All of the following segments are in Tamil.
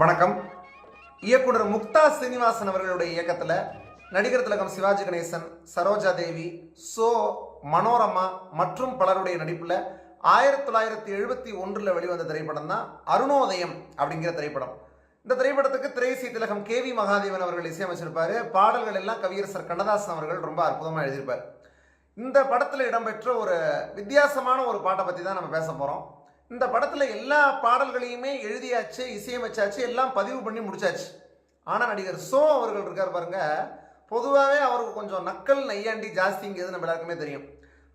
வணக்கம். இயக்குனர் முக்தா சீனிவாசன் அவர்களுடைய இயக்கத்தில் நடிகர் திலகம் சிவாஜி கணேசன் சரோஜா தேவி சோ மனோரமா மற்றும் பலருடைய நடிப்பில் ஆயிரத்தி தொள்ளாயிரத்தி எழுபத்தி ஒன்றில் வெளிவந்த திரைப்படம் தான் அருணோதயம் அப்படிங்கிற திரைப்படம். இந்த திரைப்படத்துக்கு திரைசி திலகம் கே வி மகாதேவன் அவர்கள் இசையமைச்சிருப்பாரு. பாடல்கள் எல்லாம் கவியரசர் கண்ணதாசன் அவர்கள் ரொம்ப அற்புதமாக எழுதியிருப்பார். இந்த படத்தில் இடம்பெற்ற ஒரு வித்தியாசமான ஒரு பாட்டை பற்றி தான் நம்ம பேச போகிறோம் இந்த படத்தில் எல்லா பாடல்களையுமே எழுதியாச்சு இசையமைச்சாச்சு எல்லாம் பதிவு பண்ணி முடிச்சாச்சு. ஆனால் நடிகர் சோ அவர்கள் இருக்கார் பாருங்க. பொதுவாகவே அவருக்கு கொஞ்சம் நக்கல் நையாண்டி ஜாஸ்திங்கிறது நம்ம எல்லாருக்குமே தெரியும்.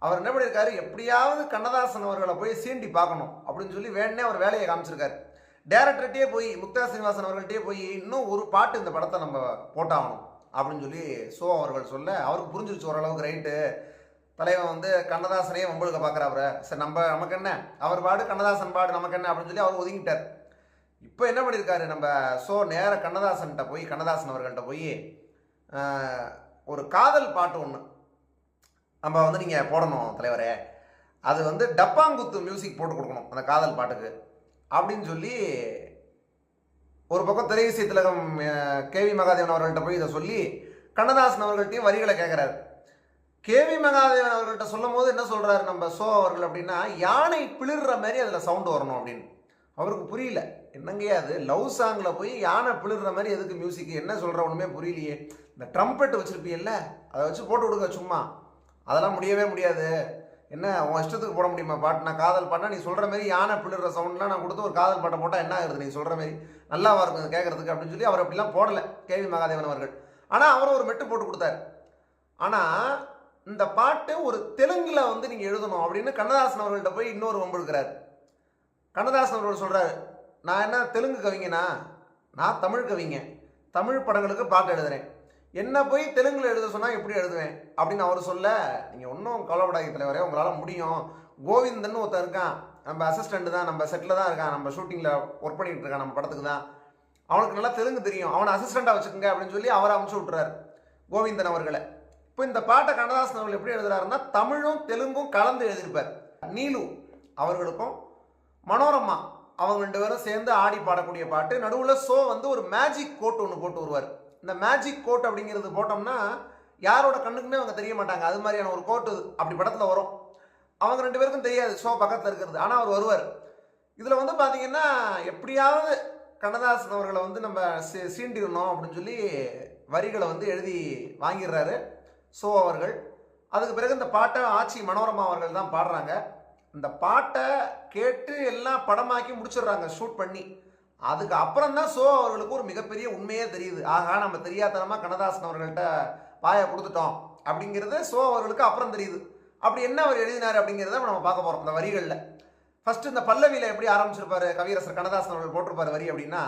அவர் என்ன பண்ணியிருக்காரு? எப்படியாவது கண்ணதாசன் அவர்களை போய் சீண்டி பார்க்கணும் அப்படின்னு சொல்லி வேணே அவர் வேலையை காமிச்சிருக்காரு. டேரக்டர்கிட்டே போய் முக்தா சீனிவாசன் அவர்கள்ட்டே போய் இன்னும் ஒரு பாட்டு இந்த படத்தை நம்ம போட்டாகணும் அப்படின்னு சொல்லி சோ அவர்கள் சொல்ல அவருக்கு புரிஞ்சிருச்சு ஓரளவுக்கு ரைட்டு. தலைவன் வந்து கண்ணதாசனையே வம்புழுக்க பார்க்குறாப்புற சரி நம்ம நமக்கு என்ன? அவர் பாடு கண்ணதாசன் பாடு நமக்கு என்ன அப்படின்னு சொல்லி அவர் ஒதுங்கிட்டார். இப்போ என்ன பண்ணியிருக்காரு நம்ம? ஸோ நேர கண்ணதாசன்கிட்ட போய் கண்ணதாசன் அவர்கள்ட்ட போய் ஒரு காதல் பாட்டு ஒன்று நம்ம வந்து நீங்கள் போடணும் தலைவரே. அது வந்து டப்பாங்குத்து மியூசிக் போட்டு கொடுக்கணும் அந்த காதல் பாட்டுக்கு. அப்படின்னு சொல்லி ஒரு பக்கம் திரையிசை திலகம் கேவி மகாதேவன் அவர்கள்ட்ட போய் இதை சொல்லி கண்ணதாசன் அவர்கள்ட்டையும் வரிகளை கேட்குறாரு கேவி மகாதேவன் அவர்கிட்ட சொல்லும் போது என்ன சொல்கிறாரு நம்ம சோ அவர்கள் அப்படின்னா யானை பிளிர்ற மாதிரி அதில் சவுண்டு வரணும் அப்படின்னு. அவருக்கு புரியல. என்னங்கய்யா அது லவ் சாங்கில் போய் யானை பிளிர்ற மாதிரி எதுக்கு மியூசிக் என்ன சொல்கிற ஒன்றுமே புரியலையே. இந்த ட்ரம்பெட் வச்சுருப்பீல்ல அதை வச்சு போட்டு விடுங்க சும்மா. அதெல்லாம் முடியவே முடியாது. என்ன உன் இஷ்டத்துக்கு போட முடியுமா பாட்டு? நான் காதல் பாட்டா நீ சொல்கிற மாதிரி யானை பிளிர்ற சவுண்ட்லாம் நான் கொடுத்து ஒரு காதல் பாட்டை போட்டால் என்ன ஆகுது? நீ சொல்கிற மாதிரி நல்லாவா இருக்கும் கேட்கறதுக்கு அப்படின்னு சொல்லி அவர் அப்படிலாம் போடலை கேவி மகாதேவன் அவர்கள். ஆனால் அவர் ஒரு மெட்டு போட்டு கொடுத்தாரு. ஆனால் இந்த பாட்டு ஒரு தெலுங்கில் வந்து நீங்கள் எழுதணும் அப்படின்னு கண்ணதாசன் அவர்கள்ட்ட போய் இன்னொரு வம்பிழுக்கிறார் கண்ணதாசன் அவர்கள் சொல்கிறாரு நான் என்ன தெலுங்கு கவிஞனா? நான் தமிழ் கவிங்க தமிழ் படங்களுக்கு பாட்டு எழுதுறேன். என்ன போய் தெலுங்கில் எழுத சொன்னால் எப்படி எழுதுவேன்? அப்படின்னு அவர் சொல்ல நீங்கள் ஒன்றும் கவலைப்படாத தலைவரே உங்களால் முடியும். கோவிந்தன் ஒருத்தன் இருக்கான். நம்ம அசிஸ்டண்ட்டு தான் நம்ம செட்டில் தான் இருக்கான். நம்ம ஷூட்டிங்கில் ஒர்க் பண்ணிகிட்டு இருக்கான் நம்ம படத்துக்கு தான். அவனுக்கு நல்லா தெலுங்கு தெரியும். அவனை அசிஸ்டண்ட்டாக வச்சுக்கோங்க அப்படின்னு சொல்லி அவரை அமுச்சு விட்டுறாரு கோவிந்தன் அவர்களை. இப்போ இந்த பாட்டை கண்ணதாசன் அவர்கள் எப்படி எழுதுறாருன்னா தமிழும் தெலுங்கும் கலந்து எழுதியிருப்பார். நீலு அவர்களுக்கும் மனோரமா அவங்க ரெண்டு பேரும் சேர்ந்து ஆடி பாடக்கூடிய பாட்டு. நடுவில் சோ வந்து ஒரு மேஜிக் கோட் ஒன்று போட்டு வருவார். இந்த மேஜிக் கோட் அப்படிங்கிறது போட்டோம்னா யாரோட கண்ணுக்குமே அவங்க தெரிய மாட்டாங்க. அது மாதிரியான ஒரு கோட்டு அப்படி படத்தில் வரும். அவங்க ரெண்டு பேருக்கும் தெரியாது ஷோ பக்கத்தில் இருக்கிறது. ஆனால் அவர் வருவார். இதில் வந்து பார்த்தீங்கன்னா எப்படியாவது கண்ணதாசன் அவர்களை வந்து நம்ம சீ- சீண்டிடணும் அப்படின்னு சொல்லி வரிகளை வந்து எழுதி வாங்கிடுறாரு. ஸோ அவர்கள் அதுக்கு பிறகு இந்த பாட்டை ஆச்சி மனோரமா அவர்கள் தான் பாடுறாங்க. இந்த பாட்டை கேட்டு எல்லாம் படமாக்கி முடிச்சிடுறாங்க ஷூட் பண்ணி. அதுக்கு அப்புறம் தான் சோ அவர்களுக்கு ஒரு மிகப்பெரிய உண்மையே தெரியுது. ஆகா நம்ம தெரியாதனமா கண்ணதாசன் அவர்கள்ட்ட பாயை கொடுத்துட்டோம் அப்படிங்கிறது சோ அவர்களுக்கு அப்புறம் தெரியுது. அப்படி என்ன அவர் எழுதினார் அப்படிங்கிறத நம்ம பார்க்க போகிறோம் இந்த வரிகளில். ஃபர்ஸ்ட் இந்த பல்லவியில எப்படி ஆரம்பிச்சிருப்பாரு கவியரசர் கண்ணதாசன் அவர்கள் போட்டிருப்பாரு வரி அப்படின்னா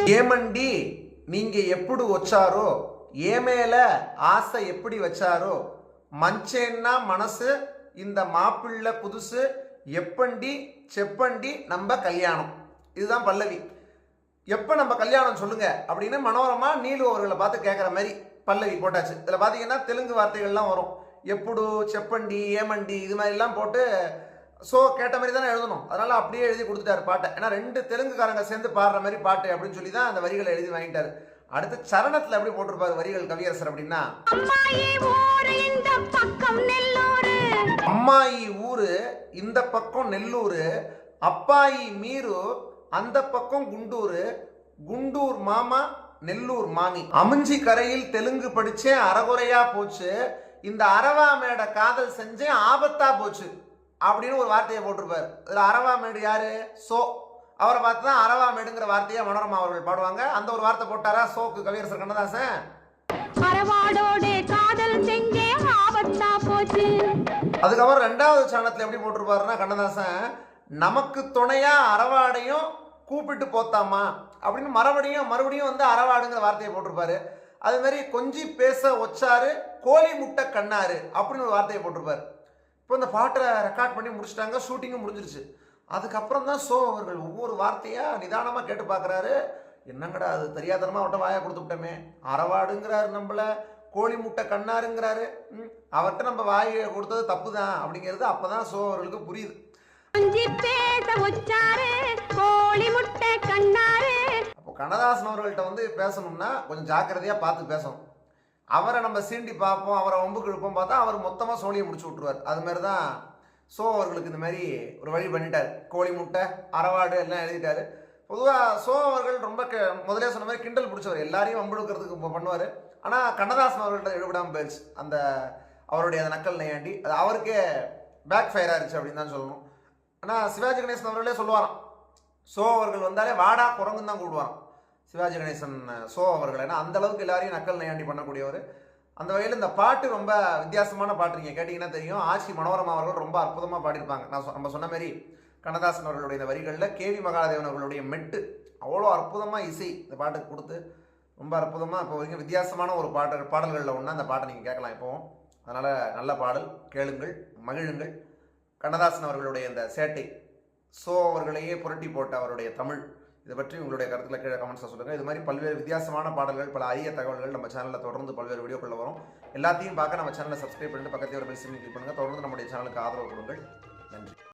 వచ్చారు ஏமண்டி நீங்க எப்படி வச்சாரோ ஏ மேல ஆசை எப்படி வச்சாரோ மஞ்சேன்னா மனசு இந்த மாப்பிள்ளை புதுசு எப்பண்டி செப்பண்டி நம்ம கல்யாணம் இதுதான் பல்லவி எப்போ நம்ம கல்யாணம் சொல்லுங்க அப்படின்னு மனோரமா நீலு அவர்களை பார்த்து கேட்குற மாதிரி பல்லவி போட்டாச்சு இதில் பார்த்தீங்கன்னா தெலுங்கு வார்த்தைகள்லாம் வரும் எப்புடு செப்பண்டி ஏமண்டி இது மாதிரிலாம் போட்டு ஸோ கேட்ட மாதிரி தானே எழுதணும். அதனால் அப்படியே எழுதி கொடுத்துட்டாரு பாட்டை. ஏன்னா ரெண்டு தெலுங்குக்காரங்க சேர்ந்து பாடுற மாதிரி பாட்டு அப்படின்னு சொல்லி தான் அந்த வரிகளை எழுதி வாங்கிட்டாரு. அடுத்து சரணத்தில் எப்படி போட்டிருப்பாரு வரிகள் கவியரசர் அப்படின்னா அம்மாயி ஊரு இந்த பக்கம் நெல்லூர். அப்பாயி மீரு அந்த பக்கம் குண்டூர். குண்டூர் மாமா நெல்லூர் மாமி. அமிஞ்சி கரையில் தெலுங்கு படிச்சே அறகுறையா போச்சு. இந்த அரவா மேட காதல் செஞ்சே ஆபத்தா போச்சு. அப்படின்னு ஒரு வார்த்தையை போட்டிருப்பார். இதில் அரவாமேடு யார்? சோ. அவரை பார்த்து தான் அரவாமேடுங்கிற வார்த்தையை மனோரமா அவர்கள் பாடுவாங்க. அந்த ஒரு வார்த்தை போட்டாரா? சோக்கு கவியரசர் கண்ணதாசன். அதுக்கப்புறம் ரெண்டாவது சரணத்தில் எப்படி போட்டிருப்பாருன்னா கண்ணதாசன் நமக்கு துணையா அறவாடையும் கூப்பிட்டு போத்தாமா அப்படின்னு மறுபடியும் மறுபடியும் வந்து அறவாடுங்கிற வார்த்தையை போட்டிருப்பாரு. அது மாதிரி கொஞ்சி பேச ஒச்சாரு கோழி முட்டை கண்ணாரு அப்படின்னு ஒரு வார்த்தையை போட்டிருப்பாரு. இப்போ இந்த பாட்டை ரெக்கார்ட் பண்ணி முடிச்சிட்டாங்க ஷூட்டிங்கும் முடிஞ்சிருச்சு. அதுக்கப்புறம் தான் ஷோ அவர்கள் ஒவ்வொரு வார்த்தையாக நிதானமாக கேட்டு பார்க்குறாரு. என்னங்கடா அது தெரியாதனமா அவட்ட வாயா கொடுத்து விட்டோமே. அறவாடுங்கிறாரு நம்மள கோழி முட்டை கண்ணாருங்கிறாரு. அவர்கிட்ட நம்ம வாயை கொடுத்தது தப்பு தான் அப்படிங்கிறது அப்போ தான் சோ அவர்களுக்கு புரியுது. அப்போ கண்ணதாசன் அவர்கள்ட்ட வந்து பேசணும்னா கொஞ்சம் ஜாக்கிரதையாக பார்த்து பேசணும். அவரை நம்ம சீண்டி பார்ப்போம் அவரை ஒம்புக்கு இழுப்போம் பார்த்தா அவர் மொத்தமாக சோழியை முடிச்சு விட்ருவார் அது மாதிரி தான் சோ அவர்களுக்கு இந்த மாதிரி ஒரு வழி பண்ணிட்டார். கோழி முட்டை அறவாடு எல்லாம் எழுதிட்டாரு. பொதுவாக சோ அவர்கள் ரொம்ப க முதலே சொன்ன மாதிரி கிண்டல் பிடிச்சவர். எல்லாரையும் வம்பெடுக்கிறதுக்கு பண்ணுவார். ஆனால் கண்ணதாசன் அவர்கள்ட்ட எழுவிடாமல் போயிடுச்சு அந்த அவருடைய அந்த நக்கல் நையாண்டி. அது அவருக்கே பேக் ஃபயர் ஆயிடுச்சு அப்படின்னு தான் சொல்லணும். ஆனால் சிவாஜி கணேசன் அவர்களே சொல்லுவாராம். சோ அவர்கள் வந்தாலே வாடா குரங்குன்னு தான் கூடுவாராம் சிவாஜி கணேசன் சோ அவர்கள். ஏன்னா அந்த அளவுக்கு எல்லாரையும் நக்கல் நையாண்டி பண்ணக்கூடியவர். அந்த வகையில் இந்த பாட்டு ரொம்ப வித்தியாசமான பாட்டு நீங்கள் கேட்டிங்கன்னா தெரியும். ஆட்சி மனோரமா அவர்கள் ரொம்ப அற்புதமாக பாடியிருப்பாங்க. நான் சொ- நம்ம சொன்ன மாதிரி கண்ணதாசன் அவர்களுடைய இந்த வரிகளில் கேவி மகாதேவன் அவர்களுடைய மெட்டு அவ்வளோ அற்புதமாக இசை இந்த பாட்டுக்கு கொடுத்து ரொம்ப அற்புதமாக இப்போ வரைக்கும் வித்தியாசமான ஒரு பாட்டு பாடல்களில் ஒன்று அந்த பாட்டை நீங்கள் கேட்கலாம் இப்போவும். அதனால் நல்ல பாடல் கேளுங்கள் மகிழுங்கள். கண்ணதாசன் அவர்களுடைய இந்த சேட்டை சோ அவர்களையே புரட்டி போட்ட அவருடைய தமிழ் இதை பற்றி உங்களுடைய கருத்துல கீழே கமெண்ட்ஸில் சொல்லுங்கள் இது மாதிரி பல்வேறு வித்தியாசமான பாடல்கள் பல அரிய தகவல்கள் நம்ம சேனலில் தொடர்ந்து பல்வேறு வீடியோக்களில் வரும். எல்லாத்தையும் பார்க்க நம்ம சேனலை சப்ஸ்கிரைப் பண்ணிட்டு பக்கத்தில் ஒரு பெல் சிம்னி கிளிக் பண்ணுங்கள் தொடர்ந்து நம்முடைய சேனலுக்கு ஆதரவு கொடுங்கள்.